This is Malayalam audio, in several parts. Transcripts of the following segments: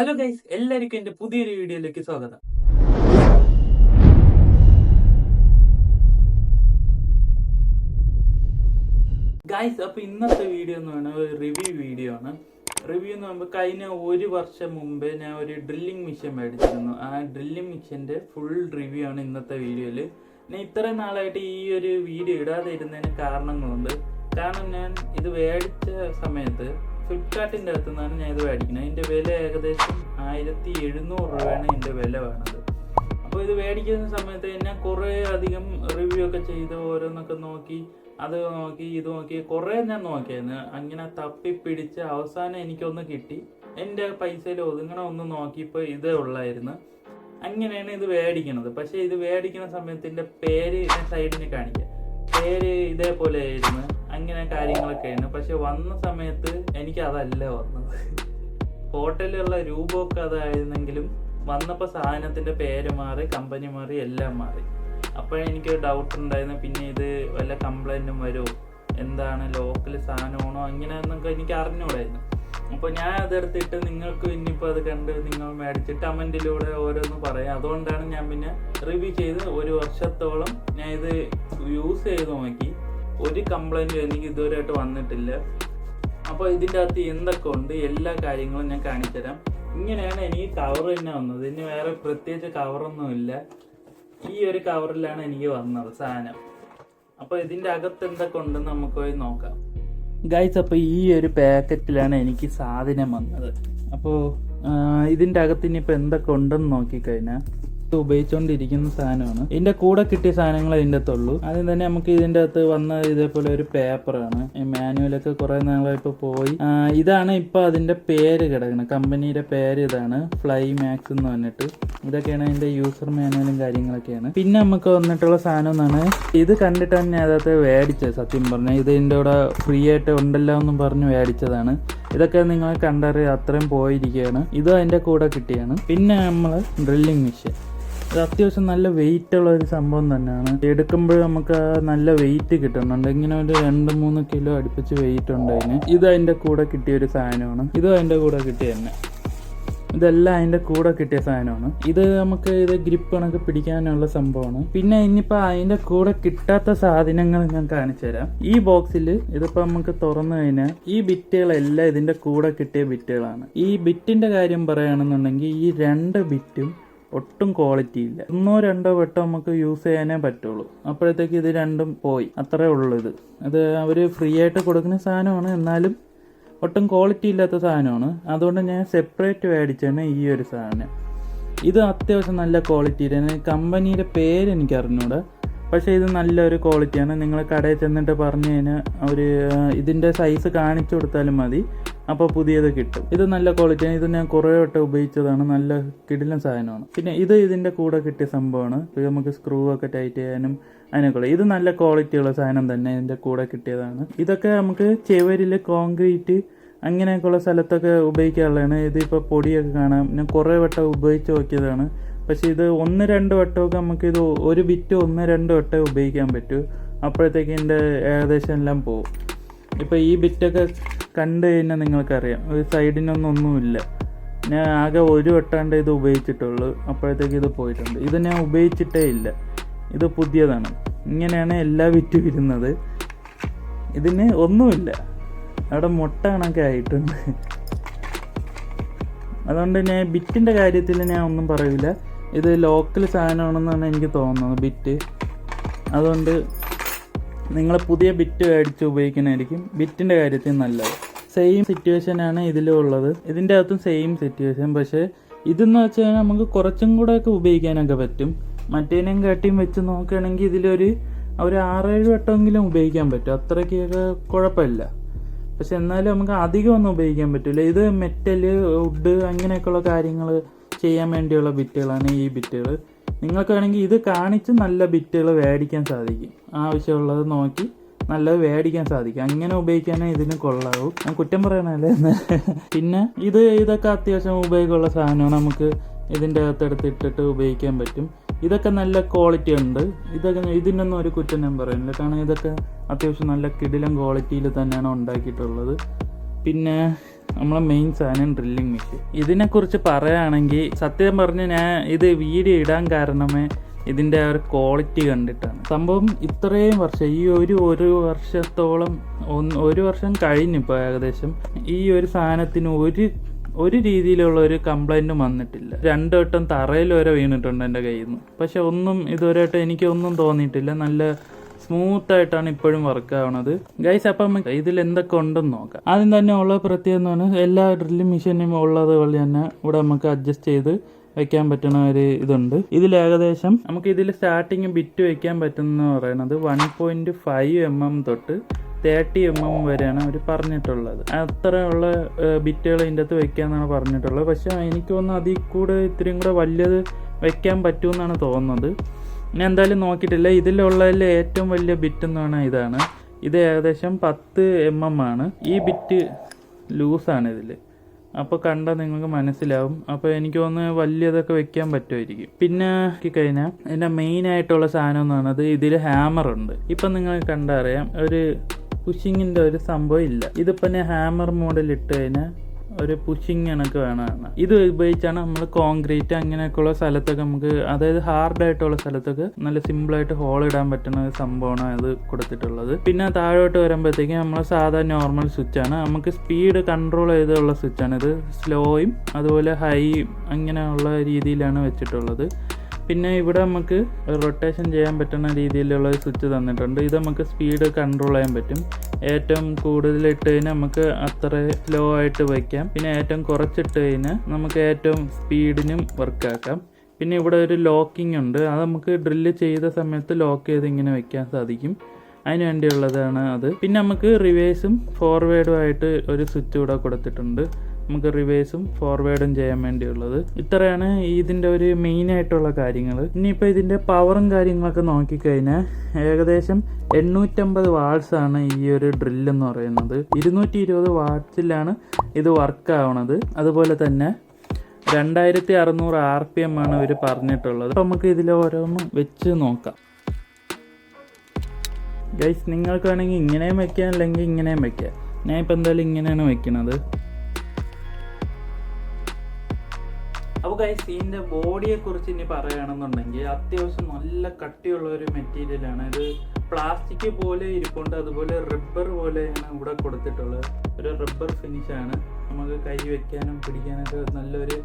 ഹലോ ഗൈസ് എല്ലാവർക്കും എന്റെ പുതിയൊരു വീഡിയോയിലേക്ക് സ്വാഗതം. ഗൈസ് അപ്പൊ ഇന്നത്തെ വീഡിയോ എന്ന് പറയുന്നത് ഒരു റിവ്യൂ വീഡിയോ ആണ്. റിവ്യൂ എന്ന് പറയുമ്പോൾ കഴിഞ്ഞ ഒരു വർഷം മുമ്പേ ഞാൻ ഒരു ഡ്രില്ലിംഗ് മിഷൻ മേടിച്ചിരുന്നു. ആ ഡ്രില്ലിംഗ് മെഷീന്റെ ഫുൾ റിവ്യൂ ആണ് ഇന്നത്തെ വീഡിയോയിൽ. ഞാൻ ഇത്രയും നാളായിട്ട് ഈ ഒരു വീഡിയോ ഇടാതെ ഇരുന്നതിന് കാരണങ്ങളുണ്ട്. കാരണം ഞാൻ ഇത് മേടിച്ച സമയത്ത് ഫ്ലിപ്കാർട്ടിന്റെ അകത്തു നിന്നാണ് ഞാൻ ഇത് മേടിക്കുന്നത്. അതിന്റെ വില ഏകദേശം ആയിരത്തി എഴുന്നൂറ് രൂപയാണ് ഇതിന്റെ വില വേണത് അപ്പോൾ ഇത് മേടിക്കുന്ന സമയത്ത് ഞാൻ കുറേ അധികം റിവ്യൂ ഒക്കെ ചെയ്ത് ഓരോന്നൊക്കെ നോക്കി അത് നോക്കി ഇത് നോക്കി കുറേ ഞാൻ നോക്കിയായിരുന്നു. അങ്ങനെ തപ്പി പിടിച്ച് അവസാനം എനിക്കൊന്ന് കിട്ടി. എന്റെ പൈസയിൽ ഒതുങ്ങണ ഒന്ന് നോക്കിയപ്പോൾ ഇതേ ഉള്ളായിരുന്നു. അങ്ങനെയാണ് ഇത് മേടിക്കണത് പക്ഷേ ഇത് മേടിക്കുന്ന സമയത്തിന്റെ പേര് ഞാൻ സൈഡിന് കാണിക്കാം. പേര് ഇതേപോലെ ആയിരുന്നു അങ്ങനെ കാര്യങ്ങളൊക്കെ ആയിരുന്നു പക്ഷെ വന്ന സമയത്ത് എനിക്ക് അതല്ല വന്നത് ഹോട്ടലിലുള്ള രൂപമൊക്കെ അതായിരുന്നെങ്കിലും വന്നപ്പോൾ സാധനത്തിന്റെ പേര് മാറി കമ്പനി മാറി എല്ലാം മാറി. അപ്പോഴെനിക്ക് ഡൗട്ട് ഉണ്ടായിരുന്നു. പിന്നെ ഇത് വല്ല കംപ്ലൈന്റും വരുമോ എന്താണ് ലോക്കൽ സാധനമാണോ അങ്ങനെ എന്നൊക്കെ എനിക്ക് അറിഞ്ഞൂടായിരുന്നു. അപ്പോൾ ഞാൻ അതെടുത്തിട്ട് നിങ്ങൾക്ക് ഇനിയിപ്പോൾ അത് കണ്ട് നിങ്ങൾ മേടിച്ചിട്ട് കമന്റിലൂടെ ഓരോന്ന് പറയാം. അതുകൊണ്ടാണ് ഞാൻ പിന്നെ റിവ്യൂ ചെയ്ത് ഒരു വർഷത്തോളം ഞാൻ ഇത് യൂസ് ചെയ്ത് നോക്കി. ഒരു കംപ്ലൈന്റും എനിക്ക് ഇതുവരെയായിട്ട് വന്നിട്ടില്ല. അപ്പോൾ ഇതിന്റെ അകത്ത് എന്തൊക്കെ ഉണ്ട്? എല്ലാ കാര്യങ്ങളും ഞാൻ കാണിച്ചുതരാം. ഇങ്ങനെയാണ് എനിക്ക് കവർ തന്നെ വന്നത്. ഇനി വേറെ പ്രത്യേകിച്ച് കവറൊന്നുമില്ല ഈ ഒരു കവറിലാണ് എനിക്ക് വന്നത് സാധനം. അപ്പോൾ ഇതിന്റെ അകത്ത് എന്തൊക്കെ ഉണ്ടെന്ന് നമുക്ക് പോയി നോക്കാം. ഗൈസ് അപ്പോൾ ഈ ഒരു പാക്കറ്റിലാണ് എനിക്ക് സാധനം വന്നത്. അപ്പോൾ ഇതിന്റെ അകത്ത് ഇനിയിപ്പോൾ എന്തൊക്കെ ഉണ്ടെന്ന് നോക്കിക്കഴിഞ്ഞാൽ ഉപയോഗിച്ചുകൊണ്ടിരിക്കുന്ന സാധനമാണ്. ഇതിന്റെ കൂടെ കിട്ടിയ സാധനങ്ങൾ ഇതിന്റെ അകത്തുള്ളൂ. ആദ്യം തന്നെ നമുക്ക് ഇതിന്റെ അകത്ത് വന്ന ഇതേപോലെ ഒരു പേപ്പറാണ് ഈ മാനുവലൊക്കെ കുറെ നാളായിപ്പോൾ പോയി. ഇതാണ് ഇപ്പൊ അതിന്റെ പേര് കിടക്കുന്നത് കമ്പനിയുടെ പേര് ഇതാണ്. ഫ്ലൈ മാക്സ് എന്ന് പറഞ്ഞിട്ട്. ഇതൊക്കെയാണ് അതിന്റെ യൂസർ മാനുവലും കാര്യങ്ങളൊക്കെയാണ്. പിന്നെ നമുക്ക് വന്നിട്ടുള്ള സാധനം എന്നാണ്. ഇത് കണ്ടിട്ടാണ് ഞാൻ അതകത്ത് മേടിച്ചത്. സത്യം പറഞ്ഞാൽ ഇത് ഇതിന്റെ കൂടെ ഫ്രീ ആയിട്ട് ഉണ്ടല്ലോ എന്നും പറഞ്ഞ് മേടിച്ചതാണ്. ഇതൊക്കെ നിങ്ങൾ കണ്ടറിയാം അത്രയും പോയിരിക്കുകയാണ്. ഇതും അതിന്റെ കൂടെ കിട്ടിയാണ്. പിന്നെ നമ്മൾ ഡ്രില്ലിംഗ് മെഷീൻ അത്യാവശ്യം നല്ല വെയിറ്റ് ഉള്ള ഒരു സംഭവം തന്നെയാണ്. എടുക്കുമ്പോൾ നമുക്ക് നല്ല വെയിറ്റ് കിട്ടുന്നുണ്ട്. ഇങ്ങനെ ഒരു രണ്ട് മൂന്ന് കിലോ അടുപ്പിച്ച് വെയിറ്റ് ഉണ്ട് അതിന്. ഇത് അതിന്റെ കൂടെ കിട്ടിയ ഒരു സാധനമാണ്. ഇതും അതിന്റെ കൂടെ കിട്ടിയ തന്നെ. ഇതെല്ലാം അതിന്റെ കൂടെ കിട്ടിയ സാധനമാണ്. ഇത് നമുക്ക് ഇത് ഗ്രിപ്പ് കണക്ക് പിടിക്കാനുള്ള സംഭവമാണ്. പിന്നെ ഇനിയിപ്പോൾ അതിന്റെ കൂടെ കിട്ടാത്ത സാധനങ്ങൾ ഞാൻ കാണിച്ചു തരാം. ഈ ബോക്സിൽ ഇതിപ്പോൾ നമുക്ക് തുറന്നു കഴിഞ്ഞാൽ ഈ ബിറ്റുകളെല്ലാം ഇതിന്റെ കൂടെ കിട്ടിയ ബിറ്റുകളാണ്. ഈ ബിറ്റിന്റെ കാര്യം പറയുകയാണെന്നുണ്ടെങ്കിൽ ഈ രണ്ട് ബിറ്റും ഒട്ടും ക്വാളിറ്റി ഇല്ല. ഒന്നോ രണ്ടോ വട്ടം നമുക്ക് യൂസ് ചെയ്യാനേ പറ്റുള്ളൂ. അപ്പോഴത്തേക്ക് ഇത് രണ്ടും പോയി. അത്രേ ഉള്ളൂ ഇത്. അത് അവർ ഫ്രീ ആയിട്ട് കൊടുക്കുന്ന സാധനമാണ്. എന്നാലും ഒട്ടും ക്വാളിറ്റി ഇല്ലാത്ത സാധനമാണ്. അതുകൊണ്ട് ഞാൻ സെപ്പറേറ്റ് മേടിച്ചാണ് ഈ ഒരു സാധനം. ഇത് അത്യാവശ്യം നല്ല ക്വാളിറ്റിയിലാണ് കമ്പനിയുടെ പേര് എനിക്ക് അറിഞ്ഞൂടെ. പക്ഷേ ഇത് നല്ലൊരു ക്വാളിറ്റിയാണ് നിങ്ങൾ കടയിൽ ചെന്നിട്ട് പറഞ്ഞു കഴിഞ്ഞാൽ അവർ ഇതിന്റെ സൈസ് കാണിച്ചു കൊടുത്താലും മതി. അപ്പോൾ പുതിയത് കിട്ടും. ഇത് നല്ല ക്വാളിറ്റിയാണ് ഇത് ഞാൻ കുറേ വട്ടം ഉപയോഗിച്ചതാണ്. നല്ല കിടിലൻ സാധനമാണ്. പിന്നെ ഇത് ഇതിന്റെ കൂടെ കിട്ടിയ സംഭവമാണ്. നമുക്ക് സ്ക്രൂ ഒക്കെ ടൈറ്റ് ചെയ്യാനും അതിനൊക്കെ ഇത് നല്ല ക്വാളിറ്റിയുള്ള സാധനം തന്നെ ഇതിന്റെ കൂടെ കിട്ടിയതാണ്. ഇതൊക്കെ നമുക്ക് ചെവരിൽ കോൺക്രീറ്റ് അങ്ങനെയൊക്കെയുള്ള സ്ഥലത്തൊക്കെ ഉപയോഗിക്കാനുള്ളതാണ് ഇതിപ്പോൾ പൊടിയൊക്കെ കാണാം. ഞാൻ കുറേ വട്ടം ഉപയോഗിച്ച് നോക്കിയതാണ്. പക്ഷെ ഇത് ഒന്ന് രണ്ട് വട്ടമൊക്കെ നമുക്ക് ഇത് ഒരു ബിറ്റ് ഒന്ന് രണ്ട് വട്ടമേ ഉപയോഗിക്കാൻ പറ്റൂ. അപ്പോഴത്തേക്ക് ഇതിന്റെ ഏകദേശം എല്ലാം പോകും ഇപ്പോൾ ഈ ബിറ്റൊക്കെ കണ്ടു കഴിഞ്ഞാൽ നിങ്ങൾക്കറിയാം. ഒരു സൈഡിനൊന്നൊന്നുമില്ല. ഞാൻ ആകെ ഒരു വട്ടാണ്ട് ഇത് ഉപയോഗിച്ചിട്ടുള്ളൂ. അപ്പോഴത്തേക്ക് ഇത് പോയിട്ടുണ്ട്. ഇത് ഞാൻ ഉപയോഗിച്ചിട്ടേ ഇല്ല. ഇത് പുതിയതാണ്. ഇങ്ങനെയാണ് എല്ലാ ബിറ്റും ഇരുന്നത്. ഇതിന് ഒന്നുമില്ല. അവിടെ മുട്ട കണക്കെ ആയിട്ടുണ്ട്. അതുകൊണ്ട് ഞാൻ ബിറ്റിന്റെ കാര്യത്തിൽ ഞാൻ ഒന്നും പറയില്ല ഇത് ലോക്കൽ സാധനമാണെന്നാണ് എനിക്ക് തോന്നുന്നത് ബിറ്റ്. അതുകൊണ്ട് നിങ്ങൾ പുതിയ ബിറ്റ് മേടിച്ച് ഉപയോഗിക്കുന്നതായിരിക്കും ബിറ്റിന്റെ കാര്യത്തിൽ നല്ലത്. സെയിം സിറ്റുവേഷനാണ് ഇതിലും ഉള്ളത്. ഇതിന്റെ അകത്തും സെയിം സിറ്റുവേഷൻ പക്ഷേ ഇതെന്ന് വെച്ച് കഴിഞ്ഞാൽ നമുക്ക് കുറച്ചും കൂടെ ഒക്കെ ഉപയോഗിക്കാനൊക്കെ പറ്റും. മറ്റേനെയും കാട്ടിയും വെച്ച് നോക്കുകയാണെങ്കിൽ ഇതിലൊരു ഒരു ആറേഴ് വട്ടമെങ്കിലും ഉപയോഗിക്കാൻ പറ്റും. അത്രയ്ക്കൊക്കെ കുഴപ്പമില്ല. പക്ഷെ എന്നാലും നമുക്ക് അധികം ഒന്നും ഉപയോഗിക്കാൻ പറ്റില്ല. ഇത് മെറ്റൽ വുഡ് അങ്ങനെയൊക്കെയുള്ള കാര്യങ്ങൾ ചെയ്യാൻ വേണ്ടിയുള്ള ബിറ്റുകളാണ് ഈ ബിറ്റുകൾ. നിങ്ങൾക്ക് വേണമെങ്കിൽ ഇത് കാണിച്ച് നല്ല ബിറ്റുകൾ മേടിക്കാൻ സാധിക്കും. ആവശ്യമുള്ളത് നോക്കി നല്ലത് മേടിക്കാൻ സാധിക്കും. അങ്ങനെ ഉപയോഗിക്കാനേ ഇതിന് കൊള്ളാവൂ. ഞാൻ കുറ്റം പറയണല്ലേ പിന്നെ ഇത് ഇതൊക്കെ അത്യാവശ്യം ഉപയോഗമുള്ള സാധനമാണ്. നമുക്ക് ഇതിന്റെ അകത്തെടുത്ത് ഇട്ടിട്ട് ഉപയോഗിക്കാൻ പറ്റും. ഇതൊക്കെ നല്ല ക്വാളിറ്റി ഉണ്ട്. ഇതൊക്കെ ഇതിനൊന്നും ഒരു കുറ്റം ഞാൻ പറയുന്നില്ല. കാരണം ഇതൊക്കെ അത്യാവശ്യം നല്ല കിടിലം ക്വാളിറ്റിയിൽ തന്നെയാണ് ഉണ്ടാക്കിയിട്ടുള്ളത്. പിന്നെ നമ്മളെ മെയിൻ സാധനം ഡ്രില്ലിംഗ് മെഷീൻ ഇതിനെക്കുറിച്ച് പറയുകയാണെങ്കിൽ സത്യം പറഞ്ഞ് ഞാൻ ഇത് വീഡിയോ ഇടാൻ കാരണമേ ഇതിന്റെ ഒരു ക്വാളിറ്റി കണ്ടിട്ടാണ്. സംഭവം ഇത്രയും വർഷം ഈ ഒരു ഒരു വർഷത്തോളം ഒന്ന് ഒരു വർഷം കഴിഞ്ഞിപ്പോൾ ഏകദേശം ഈ ഒരു സാധനത്തിന് ഒരു ഒരു രീതിയിലുള്ള ഒരു കംപ്ലൈന്റും വന്നിട്ടില്ല. രണ്ടു വട്ടം തറയിൽ വരെ വീണിട്ടുണ്ട് എന്റെ കയ്യിൽ നിന്ന് പക്ഷെ ഒന്നും ഇതുവരെയായിട്ട് എനിക്കൊന്നും തോന്നിയിട്ടില്ല. നല്ല സ്മൂത്ത് ആയിട്ടാണ് ഇപ്പോഴും വർക്ക് ആവണത്. ഗൈസ് അപ്പം ഇതിൽ എന്തൊക്കെ ഉണ്ടെന്ന് നോക്കാം. ആദ്യം തന്നെ ഉള്ള പ്രത്യേകത എന്ന് പറഞ്ഞാൽ എല്ലാ ഡ്രില്ലിംഗ് മെഷീനും ഉള്ളത് വഴി തന്നെ ഇവിടെ നമുക്ക് അഡ്ജസ്റ്റ് ചെയ്ത് വെക്കാൻ പറ്റുന്ന ഒരു ഇതുണ്ട്. ഇതിൽ ഏകദേശം നമുക്ക് ഇതിൽ സ്റ്റാർട്ടിങ് ബിറ്റ് വെക്കാൻ പറ്റുന്ന പറയുന്നത് one point five M M തൊട്ട് തേർട്ടി എം എം വരെയാണ് അവർ പറഞ്ഞിട്ടുള്ളത്. അത്രയുള്ള ബിറ്റുകൾ ഇതിന്റെ അകത്ത് വെക്കാന്നാണ് പറഞ്ഞിട്ടുള്ളത്. പക്ഷെ എനിക്ക് തോന്നുന്നു അതിൽ കൂടെ ഇത്രയും കൂടെ വലിയത് വെക്കാൻ പറ്റുമെന്നാണ് തോന്നുന്നത്. ഞാൻ എന്തായാലും നോക്കിയിട്ടില്ല. ഇതിലുള്ളതിൽ ഏറ്റവും വലിയ ബിറ്റ് എന്ന് പറഞ്ഞാൽ ഇതാണ്. ഇത് ഏകദേശം പത്ത് എം എം ആണ്. ഈ ബിറ്റ് ലൂസാണ് ഇതിൽ അപ്പോൾ കണ്ടാൽ നിങ്ങൾക്ക് മനസ്സിലാവും. അപ്പോൾ എനിക്ക് ഒന്ന് വലിയതൊക്കെ വെക്കാൻ പറ്റുമായിരിക്കും. പിന്നെ കഴിഞ്ഞാൽ എന്റെ മെയിൻ ആയിട്ടുള്ള സാധനം എന്ന് പറയുന്നത് ഇതിൽ ഹാമർ ഉണ്ട്. ഇപ്പം നിങ്ങൾ കണ്ടറിയാം ഒരു പുഷിങ്ങിന്റെ ഒരു സംഭവം ഇല്ല. ഇതിപ്പോൾ ഞാൻ ഹാമർ മോഡൽ ഇട്ട് കഴിഞ്ഞാൽ ഒരു പുഷിങ് കണക്ക് വേണമെന്ന് ഇത് ഉപയോഗിച്ചാണ് നമ്മൾ കോൺക്രീറ്റ് അങ്ങനെയൊക്കെയുള്ള സ്ഥലത്തൊക്കെ നമുക്ക് അതായത് ഹാർഡായിട്ടുള്ള സ്ഥലത്തൊക്കെ നല്ല സിമ്പിളായിട്ട് ഹോൾ ഇടാൻ പറ്റുന്ന സംഭവമാണ് അത് കൊടുത്തിട്ടുള്ളത്. പിന്നെ താഴോട്ട് വരുമ്പോഴത്തേക്കും നമ്മൾ സാധാ നോർമൽ സ്വിച്ചാണ് നമുക്ക് സ്പീഡ് കൺട്രോൾ ചെയ്തുള്ള സ്വിച്ചാണ് ഇത് സ്ലോയും അതുപോലെ ഹൈയും അങ്ങനെയുള്ള രീതിയിലാണ് വെച്ചിട്ടുള്ളത്. പിന്നെ ഇവിടെ നമുക്ക് റൊട്ടേഷൻ ചെയ്യാൻ പറ്റുന്ന രീതിയിലുള്ള ഒരു സ്വിച്ച് തന്നിട്ടുണ്ട്. ഇത് നമുക്ക് സ്പീഡ് കൺട്രോൾ ചെയ്യാൻ പറ്റും. ഏറ്റവും കൂടുതൽ ഇട്ട് കഴിഞ്ഞാൽ നമുക്ക് അത്ര സ്ലോ ആയിട്ട് വയ്ക്കാം. പിന്നെ ഏറ്റവും കുറച്ചിട്ട് കഴിഞ്ഞാൽ നമുക്ക് ഏറ്റവും സ്പീഡിനും വർക്കാക്കാം പിന്നെ ഇവിടെ ഒരു ലോക്കിംഗ് ഉണ്ട്. അത് നമുക്ക് ഡ്രില്ല് ചെയ്ത സമയത്ത് ലോക്ക് ചെയ്ത് ഇങ്ങനെ വെക്കാൻ സാധിക്കും. അതിന് വേണ്ടിയുള്ളതാണ് അത്. പിന്നെ നമുക്ക് റിവേഴ്സും ഫോർവേഡും ആയിട്ട് ഒരു സ്വിച്ച് ഇവിടെ കൊടുത്തിട്ടുണ്ട്. നമുക്ക് റിവേഴ്സും ഫോർവേഡും ചെയ്യാൻ വേണ്ടിയുള്ളത്. ഇത്രയാണ് ഇതിന്റെ ഒരു മെയിൻ ആയിട്ടുള്ള കാര്യങ്ങൾ. ഇനിയിപ്പോൾ ഇതിന്റെ പവറും കാര്യങ്ങളൊക്കെ നോക്കിക്കഴിഞ്ഞാൽ ഏകദേശം എണ്ണൂറ്റമ്പത് വാട്ട്സ് ആണ് ഈ ഒരു ഡ്രില്ല് എന്ന് പറയുന്നത്. ഇരുന്നൂറ്റി ഇരുപത് വാട്ട്സിലാണ് ഇത് വർക്ക് ആവണത്. അതുപോലെ തന്നെ രണ്ടായിരത്തി അറുന്നൂറ് ആർ പി എം ആണ് ഇവർ പറഞ്ഞിട്ടുള്ളത്. അപ്പോൾ നമുക്ക് ഇതിൽ ഓരോന്നും വെച്ച് നോക്കാം. ഗൈസ് നിങ്ങൾക്ക് വേണമെങ്കിൽ ഇങ്ങനെയും വെക്കാം അല്ലെങ്കിൽ ഇങ്ങനെയും വെക്കാം. ഞാൻ ഇപ്പം എന്തായാലും ഇങ്ങനെയാണ് വെക്കുന്നത് അപ്പോൾ ഗൈസ് ഇതിന്റെ ബോഡിയെ കുറിച്ച് ഇനി പറയുകയാണെന്നുണ്ടെങ്കിൽ അത്യാവശ്യം നല്ല കട്ടിയുള്ള ഒരു മെറ്റീരിയലാണ് ഇത് പ്ലാസ്റ്റിക് പോലെ ഇരിപ്പുണ്ട്. അതുപോലെ റബ്ബർ പോലെയാണ് ഇവിടെ കൊടുത്തിട്ടുള്ളത്. ഒരു റബ്ബർ ഫിനിഷാണ് നമുക്ക് കൈ വയ്ക്കാനും പിടിക്കാനൊക്കെ നല്ലൊരു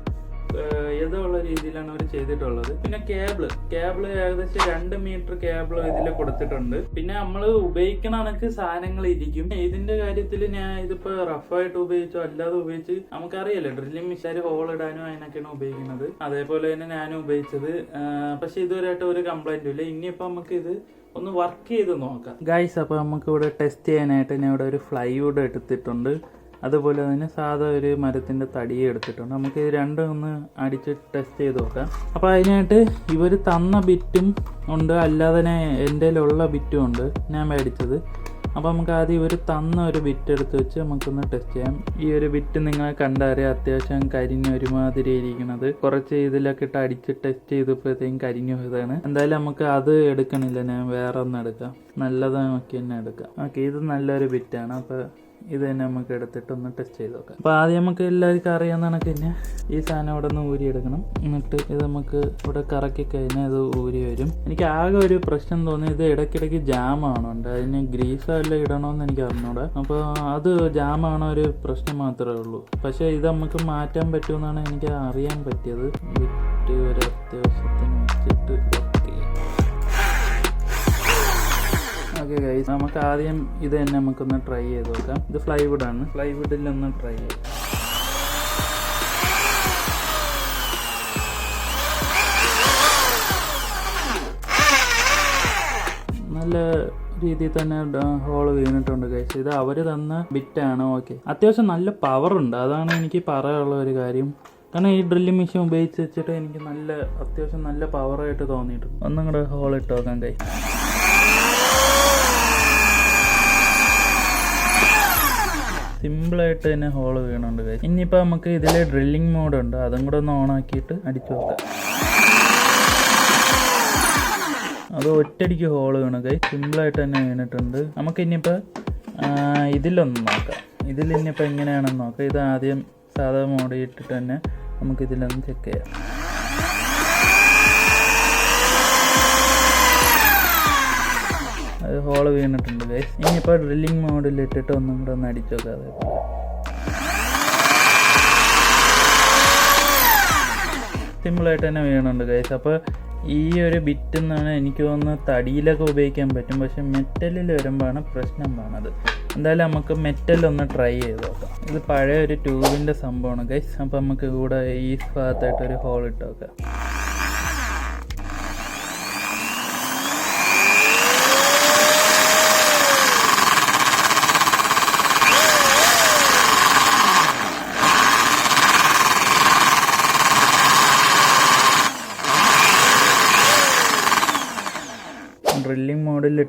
ഏഹ്, ഇതുള്ള രീതിയിലാണ് അവർ ചെയ്തിട്ടുള്ളത്. പിന്നെ കേബിൾ. കേബിൾ ഏകദേശം രണ്ട് മീറ്റർ കേബിൾ ഇതിൽ കൊടുത്തിട്ടുണ്ട്. പിന്നെ നമ്മൾ ഉപയോഗിക്കണ കണക്ക് സാധനങ്ങൾ ഇരിക്കും. ഇതിന്റെ കാര്യത്തിൽ ഞാൻ ഇതിപ്പോ റഫായിട്ട് ഉപയോഗിച്ചോ അല്ലാതെ ഉപയോഗിച്ച് നമുക്കറിയാലോ ഡ്രില്ലിംഗ് മിഷാരി ഹോൾ ഇടാനും അതിനൊക്കെയാണ് ഉപയോഗിക്കുന്നത്. അതേപോലെ തന്നെ ഞാനും ഉപയോഗിച്ചത്. പക്ഷെ ഇതുവരെയായിട്ട് ഒരു കംപ്ലൈന്റും ഇല്ല. ഇനിയിപ്പോ നമുക്ക് ഇത് ഒന്ന് വർക്ക് ചെയ്ത് നോക്കാം. ഗൈസ് അപ്പോൾ നമുക്ക് ഇവിടെ ടെസ്റ്റ് ചെയ്യാനായിട്ട് ഞാൻ ഇവിടെ ഒരു ഫ്ലൈവുഡ് എടുത്തിട്ടുണ്ട്. അതുപോലെ തന്നെ സാധാ ഒരു മരത്തിന്റെ തടി എടുത്തിട്ടുണ്ട്. നമുക്ക് ഇത് രണ്ടും ഒന്ന് അടിച്ച് ടെസ്റ്റ് ചെയ്ത് നോക്കാം. അപ്പോൾ അതിനായിട്ട് ഇവർ തന്ന ബിറ്റും ഉണ്ട്. അല്ലാതെ തന്നെ എന്റെ ഉള്ള ബിറ്റും ഉണ്ട് ഞാൻ മേടിച്ചത്. അപ്പോൾ നമുക്ക് ആദ്യം ഇവർ തന്ന ഒരു ബിറ്റ് എടുത്ത് വെച്ച് നമുക്കൊന്ന് ടെസ്റ്റ് ചെയ്യാം. ഈ ഒരു ബിറ്റ് നിങ്ങൾ കണ്ടറിയാം. അത്യാവശ്യം കരിഞ്ഞ ഒരുമാതിരി ഇരിക്കുന്നത് കുറച്ച് ഇതിലൊക്കെ ഇട്ട് അടിച്ച് ടെസ്റ്റ് ചെയ്തപ്പോഴത്തേക്കും കരിഞ്ഞു പോയതാണ്. എന്തായാലും നമുക്ക് അത് എടുക്കണില്ല. ഞാൻ വേറെ ഒന്ന് എടുക്കാം. നല്ലത് നോക്കി തന്നെ എടുക്കാം. ഓക്കെ ഇത് നല്ലൊരു ബിറ്റാണ്. അപ്പോൾ ഇത് തന്നെ നമുക്ക് എടുത്തിട്ട് ഒന്ന് ടെസ്റ്റ് ചെയ്ത് നോക്കാം. അപ്പോൾ ആദ്യം നമുക്ക് എല്ലാവർക്കും അറിയാവുന്ന കണക്ക് തന്നെ ഈ സാധനം ഇവിടെ നിന്ന് ഊരി എടുക്കണം. എന്നിട്ട് ഇത് നമുക്ക് ഇവിടെ കറക്കി കഴിഞ്ഞാൽ ഇത് ഊരി വരും. എനിക്ക് ആകെ ഒരു പ്രശ്നം തോന്നി ഇത് ഇടയ്ക്കിടയ്ക്ക് ജാം ആവണുണ്ട്. അതിന് ഗ്രീസ് വല്ലതും ഇടണമെന്ന് എനിക്ക് അറിഞ്ഞൂടെ. അപ്പോൾ അത് ജാം ആണോ ഒരു പ്രശ്നം മാത്രമേ ഉള്ളൂ. പക്ഷേ ഇത് നമുക്ക് മാറ്റാൻ പറ്റുമെന്നാണ് എനിക്ക് അറിയാൻ പറ്റിയത്. വിറ്റ് ഒരു അത്യാവശ്യത്തിന് വെച്ചിട്ട് ഓക്കെ ഗൈസ് നമുക്ക് ആദ്യം ഇത് തന്നെ നമുക്കൊന്ന് ട്രൈ ചെയ്ത് നോക്കാം. ഇത് ഫ്ലൈവുഡ് ആണ്. ഫ്ലൈവുഡിൽ ഒന്ന് ട്രൈ ചെയ്യാം. നല്ല രീതിയിൽ തന്നെ ഹോൾ വീണിട്ടുണ്ട് ഗൈസ് ഇത് അവർ തന്ന ബിറ്റാണ് ഓക്കെ അത്യാവശ്യം നല്ല പവർ ഉണ്ട്. അതാണ് എനിക്ക് പറയാനുള്ള ഒരു കാര്യം. കാരണം ഈ ഡ്രില്ലിംഗ് മെഷീൻ ഉപയോഗിച്ച് വെച്ചിട്ട് എനിക്ക് നല്ല അത്യാവശ്യം നല്ല പവറായിട്ട് തോന്നിയിട്ടുണ്ട്. ഒന്നും കൂടെ ഹോൾ ഇട്ട് നോക്കാം കൈ സിമ്പിളായിട്ട് തന്നെ ഹോൾ വീണുണ്ട്. ഇനിയിപ്പോൾ നമുക്ക് ഇതിൽ ഡ്രില്ലിംഗ് ഉണ്ട്. അതും കൂടെ ഒന്ന് ഓൺ ആക്കിയിട്ട് അടിച്ചു നോക്കാം അത് ഒറ്റടിക്ക് ഹോൾ വീണു കൈ സിമ്പിളായിട്ട് തന്നെ വീണിട്ടുണ്ട്. നമുക്ക് ഇനിയിപ്പോൾ ഇതിലൊന്ന് നോക്കാം. ഇതിൽ ഇനിയിപ്പോൾ എങ്ങനെയാണെന്ന് നോക്കാം. ഇത് ആദ്യം സാധാ മോഡിയിട്ടിട്ട് തന്നെ നമുക്കിതിലൊന്ന് ചെക്ക് ചെയ്യാം. അത് ഹോൾ വീണിട്ടുണ്ട് ഗൈസ് ഇനിയിപ്പോൾ ഡ്രില്ലിംഗ് മോഡിൽ ഇട്ടിട്ട് ഒന്നും കൂടെ ഒന്ന് അടിച്ചു നോക്കാം അതേപോലെ സിമ്പിളായിട്ട് തന്നെ വീണുണ്ട് ഗൈസ് അപ്പോൾ ഈ ഒരു ബിറ്റ് എന്നാണ് എനിക്ക് തോന്നുന്നത് തടിയിലൊക്കെ ഉപയോഗിക്കാൻ പറ്റും. പക്ഷെ മെറ്റലിൽ വരുമ്പോഴാണ് പ്രശ്നം വേണത് എന്തായാലും നമുക്ക് മെറ്റൽ ഒന്ന് ട്രൈ ചെയ്ത് നോക്കാം. ഇത് പഴയ ഒരു ട്യൂബിന്റെ സംഭവമാണ് ഗൈസ് അപ്പോൾ നമുക്ക് കൂടെ ഈ ഭാഗത്തായിട്ട് ഒരു ഹോൾ ഇട്ട് നോക്കാം.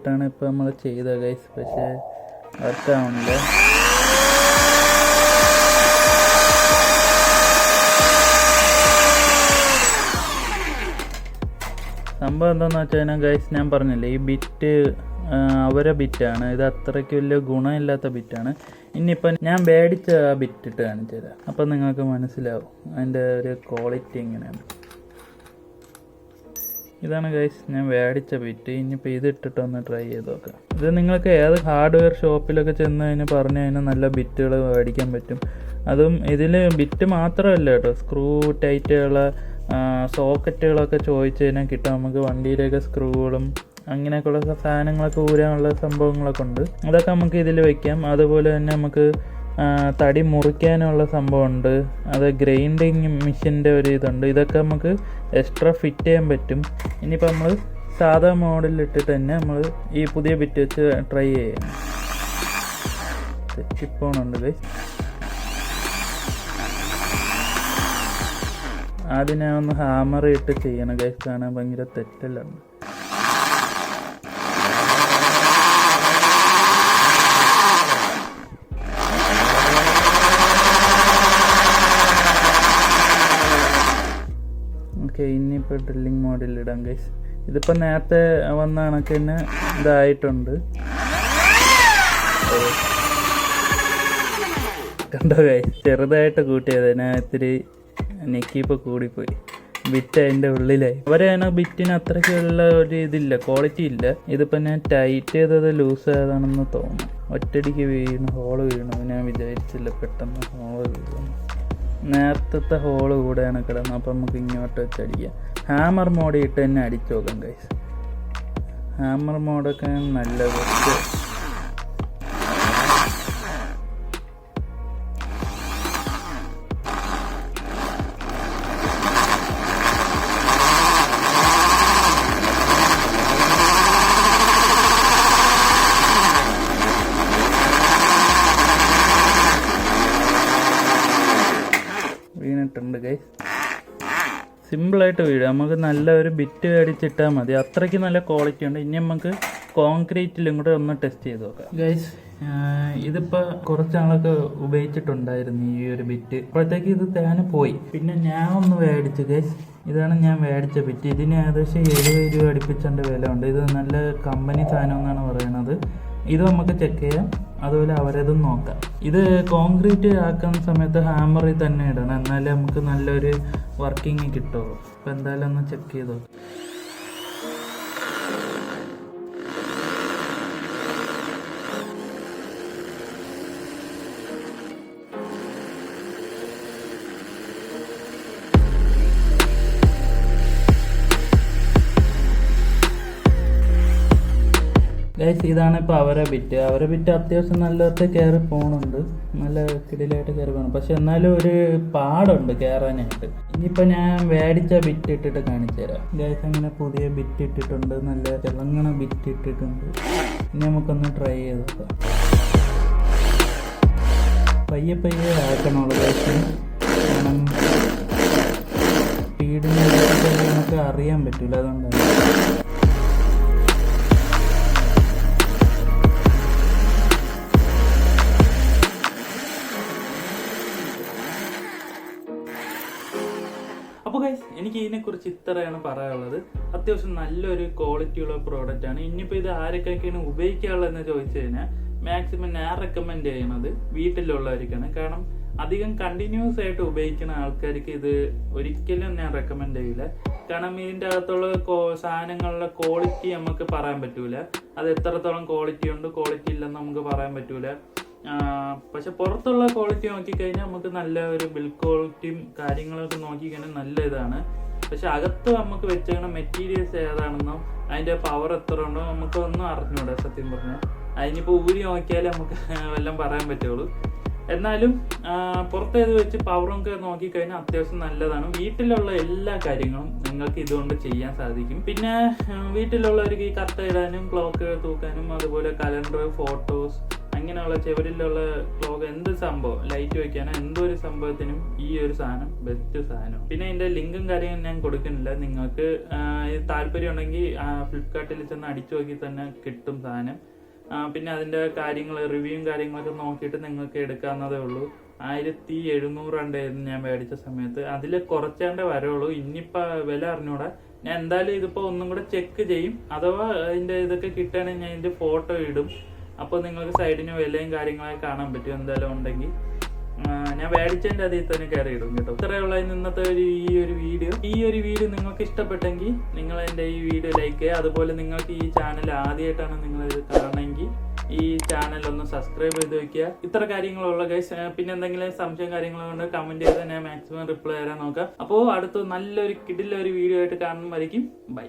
മോഡിലിട്ടാണ് ഇപ്പോൾ നമ്മൾ ചെയ്തത് ഗൈസ് പക്ഷേ വർക്കാവുന്നില്ല സംഭവം എന്താണെന്ന് വെച്ച് കഴിഞ്ഞാൽ ഗൈസ് ഞാൻ പറഞ്ഞില്ലേ ഈ ബിറ്റ് അവരെ ബിറ്റാണ് ഇത് അത്രയ്ക്ക് വലിയ ഗുണമില്ലാത്ത ബിറ്റാണ് ഇനിയിപ്പം ഞാൻ മേടിച്ച ആ ബിറ്റ് ഇട്ട് കാണിച്ചു തരാം അപ്പം നിങ്ങൾക്ക് മനസ്സിലാവും അതിന്റെ ഒരു ക്വാളിറ്റി എങ്ങനെയാണ്. ഇതാണ് ഗൈസ് ഞാൻ മേടിച്ച ബിറ്റ് ഇനിയിപ്പോൾ ഇത് ഇട്ടിട്ടൊന്ന് ട്രൈ ചെയ്ത് നോക്കാം. ഇത് നിങ്ങൾക്ക് ഏത് ഹാർഡ്വെയർ ഷോപ്പിലൊക്കെ ചെന്ന് കഴിഞ്ഞാൽ പറഞ്ഞു കഴിഞ്ഞാൽ നല്ല ബിറ്റുകൾ മേടിക്കാൻ പറ്റും. അതും ഇതിൽ ബിറ്റ് മാത്രമല്ല കേട്ടോ. സ്ക്രൂ ടൈറ്റുകൾ സോക്കറ്റുകളൊക്കെ ചോദിച്ചു കഴിഞ്ഞാൽ കിട്ടും. നമുക്ക് വണ്ടിയിലേക്ക് സ്ക്രൂകളും അങ്ങനെയൊക്കെയുള്ള സാധനങ്ങളൊക്കെ ഊരാനുള്ള സംഭവങ്ങളൊക്കെ ഉണ്ട്. അതൊക്കെ നമുക്ക് ഇതിൽ വയ്ക്കാം അതുപോലെ തന്നെ നമുക്ക് തടി മുറിക്കാനുള്ള സംഭവമുണ്ട്. അത് ഗ്രൈൻഡിങ് മെഷീന്റെ ഒരു ഇതുണ്ട്. ഇതൊക്കെ നമുക്ക് എക്സ്ട്രാ ഫിറ്റ് ചെയ്യാൻ പറ്റും. ഇനിയിപ്പോൾ നമ്മൾ സാധാ മോഡലിൽ ഇട്ടിട്ട് തന്നെ നമ്മൾ ഈ പുതിയ ബിറ്റ് വെച്ച് ട്രൈ ചെയ്യാം. തെറ്റിപ്പോണുണ്ട് ആദ്യം ഞാൻ ഒന്ന് ഹാമർ ഇട്ട് ചെയ്യണം ഗൈസ് കാണാൻ ഭയങ്കര തെറ്റലാണ്. ഡ്രില്ലിങ് ഡ്രില്ലിംഗ് മോഡിൽ ഇടാം ഗൈസ് ഇതിപ്പോൾ നേരത്തെ വന്ന കണക്ക് തന്നെ ഇതായിട്ടുണ്ട്. കണ്ടോ ഗൈസ് ചെറുതായിട്ട് കൂട്ടിയത്. ഞാൻ ഇത്തിരി നെക്കിപ്പോൾ കൂടിപ്പോയി. ബിറ്റ് അതിന്റെ ഉള്ളിലായി. അവരാണ് ബിറ്റിന് അത്രയ്ക്കുള്ള ഒരു ഇതില്ല ക്വാളിറ്റി ഇല്ല. ഇതിപ്പോൾ ഞാൻ ടൈറ്റ് ചെയ്തത് ലൂസ് ആയതാണെന്ന് തോന്നുന്നു. ഒറ്റടിക്ക് വീണു ഹോൾ വീണു ഞാൻ വിചാരിച്ചില്ല. പെട്ടെന്ന് ഹോൾ വീണു. നേരത്തെ ഹോൾ കൂടെയാണ് കിടന്നത് അപ്പം നമുക്ക് ഇങ്ങോട്ട് വെച്ചടിക്കാം. ഹാമർ മോഡ് ഇട്ട് തന്നെ അടിച്ചു നോക്കാം ഗൈസ് ഹാമർ മോഡൊക്കെ നല്ലത്. സിമ്പിളായിട്ട് വീഴും. നമുക്ക് നല്ല ഒരു ബിറ്റ് അടിച്ചിട്ടാൽ മതി. അത്രയ്ക്ക് നല്ല ക്വാളിറ്റി ഉണ്ട്. ഇനി നമുക്ക് കോൺക്രീറ്റിലും കൂടെ ഒന്ന് ടെസ്റ്റ് ചെയ്ത് നോക്കാം. ഗൈസ് ഇതിപ്പോൾ കുറച്ച് നാളൊക്കെ ഉപയോഗിച്ചിട്ടുണ്ടായിരുന്നു ഈ ഒരു ബിറ്റ് അപ്പോഴത്തേക്ക് ഇത് തേനെ പോയി. പിന്നെ ഞാൻ ഒന്ന് മേടിച്ചു ഗൈസ് ഇതാണ് ഞാൻ മേടിച്ച ബിറ്റ് ഇതിന് ഏകദേശം എഴുപത് രൂപ അടുപ്പിച്ചതിന്റെ വില ഉണ്ട് ഇത് നല്ല കമ്പനി സാധനം എന്നാണ് പറയുന്നത് ഇത് നമുക്ക് ചെക്ക് ചെയ്യാം. അതുപോലെ അവരതും നോക്കാം. ഇത് കോൺക്രീറ്റ് ആക്കുന്ന സമയത്ത് ഹാമറിൽ തന്നെ ഇടണം. എന്നാലേ നമുക്ക് നല്ലൊരു വർക്കിംഗ് കിട്ടുള്ളൂ. അപ്പോൾ എന്തായാലും ഒന്ന് ചെക്ക് ചെയ്ത് നോക്കാം. ഗൈസ് ഇതാണ് ഇപ്പോൾ അവരെ ബിറ്റ് അവരെ ബിറ്റ് അത്യാവശ്യം നല്ലതായിട്ട് കയറി പോകണുണ്ട് നല്ല കിടിലായിട്ട് കയറി പോകണം പക്ഷെ എന്നാലും ഒരു പാടുണ്ട് കയറാനായിട്ട് ഇനിയിപ്പോൾ ഞാൻ മേടിച്ച ബിറ്റ് ഇട്ടിട്ട് കാണിച്ചു തരാം. ഗൈസ് അങ്ങനെ പുതിയ ബിറ്റ് ഇട്ടിട്ടുണ്ട്. നല്ല തിളങ്ങണ ബിറ്റ് ഇട്ടിട്ടുണ്ട്. ഇനി നമുക്കൊന്ന് ട്രൈ ചെയ്ത് നോക്കാം. പയ്യെ പയ്യെ ആക്കണുള്ളൂ ഗൈസ് കാരണം നമുക്ക് അറിയാൻ പറ്റില്ല അതുകൊണ്ടാണ്. ഗൈസ് എനിക്ക് ഇതിനെക്കുറിച്ച് ഇത്രയാണ് പറയാനുള്ളത്. അത്യാവശ്യം നല്ലൊരു ക്വാളിറ്റിയുള്ള പ്രോഡക്റ്റ് ആണ്. ഇനിയിപ്പോൾ ഇത് ആരൊക്കെയൊക്കെയാണ് ഉപയോഗിക്കാനുള്ളതെന്ന് ചോദിച്ചു കഴിഞ്ഞാൽ മാക്സിമം ഞാൻ റെക്കമെൻഡ് ചെയ്യണത് വീട്ടിലുള്ളവർക്കാണ്. കാരണം അധികം കണ്ടിന്യൂസ് ആയിട്ട് ഉപയോഗിക്കുന്ന ആൾക്കാർക്ക് ഇത് ഒരിക്കലും ഞാൻ റെക്കമെൻഡ് ചെയ്യില്ല. കാരണം ഇതിന്റെ അകത്തുള്ള സാധനങ്ങളുടെ ക്വാളിറ്റി നമുക്ക് പറയാൻ പറ്റൂല. അത് എത്രത്തോളം ക്വാളിറ്റി ഉണ്ട് ക്വാളിറ്റി ഇല്ലെന്ന് നമുക്ക് പറയാൻ പറ്റൂല. പക്ഷെ പുറത്തുള്ള ക്വാളിറ്റി നോക്കിക്കഴിഞ്ഞാൽ നമുക്ക് നല്ല ഒരു ബിൽ ക്വാളിറ്റിയും കാര്യങ്ങളൊക്കെ നോക്കിക്കഴിഞ്ഞാൽ നല്ല ഇതാണ്. പക്ഷെ അകത്ത് നമുക്ക് വെച്ചേക്കുന്ന മെറ്റീരിയൽസ് ഏതാണെന്നോ അതിന്റെ പവർ എത്ര ഉണ്ടോ നമുക്ക് ഒന്നും അറിഞ്ഞൂടാ സത്യം പറഞ്ഞാൽ അതിനിപ്പോൾ ഊരി നോക്കിയാലേ നമുക്ക് വല്ലതും പറയാൻ പറ്റുള്ളൂ. എന്നാലും പുറത്തേത് വെച്ച് പവറും ഒക്കെ നോക്കിക്കഴിഞ്ഞാൽ അത്യാവശ്യം നല്ലതാണ്. വീട്ടിലുള്ള എല്ലാ കാര്യങ്ങളും നിങ്ങൾക്ക് ഇതുകൊണ്ട് ചെയ്യാൻ സാധിക്കും. പിന്നെ വീട്ടിലുള്ളവർക്ക് ഈ കത്ത് ഇടാനും ക്ലോക്ക് തൂക്കാനും അതുപോലെ കലണ്ടർ ഫോട്ടോസ് അങ്ങനെയുള്ള ചെവരിലുള്ള ക്ലോക്ക് എന്ത് സംഭവം? ലൈറ്റ് വെക്കാനോ എന്തൊരു സംഭവത്തിനും ഈ ഒരു സാധനം ബെസ്റ്റ് സാധനം പിന്നെ ഇതിന്റെ ലിങ്കും കാര്യങ്ങളും ഞാൻ കൊടുക്കുന്നില്ല. നിങ്ങൾക്ക് താല്പര്യം ഉണ്ടെങ്കിൽ ഫ്ലിപ്കാർട്ടിൽ ചെന്ന് അടിച്ചു നോക്കി തന്നെ കിട്ടും സാധനം. പിന്നെ അതിന്റെ കാര്യങ്ങൾ റിവ്യൂവും കാര്യങ്ങളൊക്കെ നോക്കിയിട്ട് നിങ്ങൾക്ക് എടുക്കാവുന്നതേ ഉള്ളൂ. ആയിരത്തി എഴുന്നൂറുണ്ടായിരുന്നു ഞാൻ മേടിച്ച സമയത്ത്. അതിൽ കുറച്ചേണ്ടേ വരവുള്ളൂ. ഇനിയിപ്പോ വില അറിഞ്ഞൂടാ. ഞാൻ എന്തായാലും ഇതിപ്പോ ഒന്നും കൂടെ ചെക്ക് ചെയ്യും. അഥവാ അതിന്റെ ഇതൊക്കെ കിട്ടുകയാണെങ്കിൽ ഞാൻ ഇതിന്റെ ഫോട്ടോ ഇടും. അപ്പോൾ നിങ്ങൾക്ക് സൈഡിന് വിലയും കാര്യങ്ങളൊക്കെ കാണാൻ പറ്റും എന്തായാലും ഉണ്ടെങ്കിൽ. ഞാൻ മേടിച്ചതിന്റെ അതിൽ തന്നെ കയറി ഇടും കേട്ടോ. ഇത്രയുള്ള ഇന്നത്തെ ഒരു ഈ ഒരു വീഡിയോ. ഈ ഒരു വീഡിയോ നിങ്ങൾക്ക് ഇഷ്ടപ്പെട്ടെങ്കിൽ നിങ്ങൾ എന്റെ ഈ വീഡിയോ ലൈക്ക് ചെയ്യുക. അതുപോലെ നിങ്ങൾക്ക് ഈ ചാനൽ ആദ്യമായിട്ടാണ് നിങ്ങൾ ഇത് കാണണമെങ്കിൽ ഈ ചാനൽ ഒന്ന് സബ്സ്ക്രൈബ് ചെയ്ത് വെക്കുക. ഇത്ര കാര്യങ്ങളുള്ള ഗൈസ് പിന്നെ എന്തെങ്കിലും സംശയം കാര്യങ്ങളുണ്ട് കമന്റ് ചെയ്ത് ഞാൻ മാക്സിമം റിപ്ലൈ തരാൻ നോക്കാം. അപ്പോൾ അടുത്ത നല്ലൊരു കിടിലൊരു വീഡിയോ ആയിട്ട് കാണുന്നതായിരിക്കും ബൈ